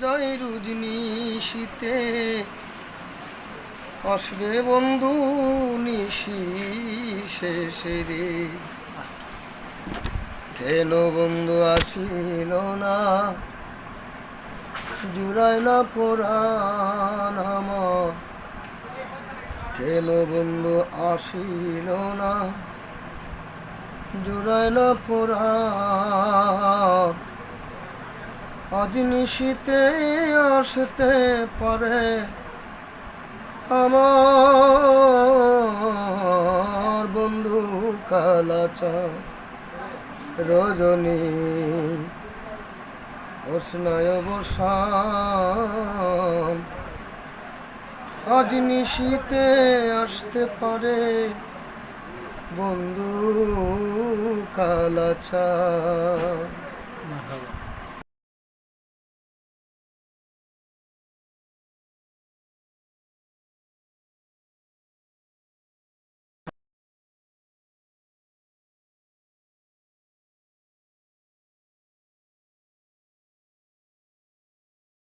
জয় রুজনি শীতে আসবে বন্ধু নিশি শেষে রে। কেন বন্ধু আসিল না? জুড়ায় না আমার। কেন বন্ধু আসিল না? জুড়ায় না পুরাণ আজ নিশীতে আসতে পারে আমার বন্ধু কালাচা রজনী। অস্নায় আজ আসতে পারে বন্ধু কালাচা।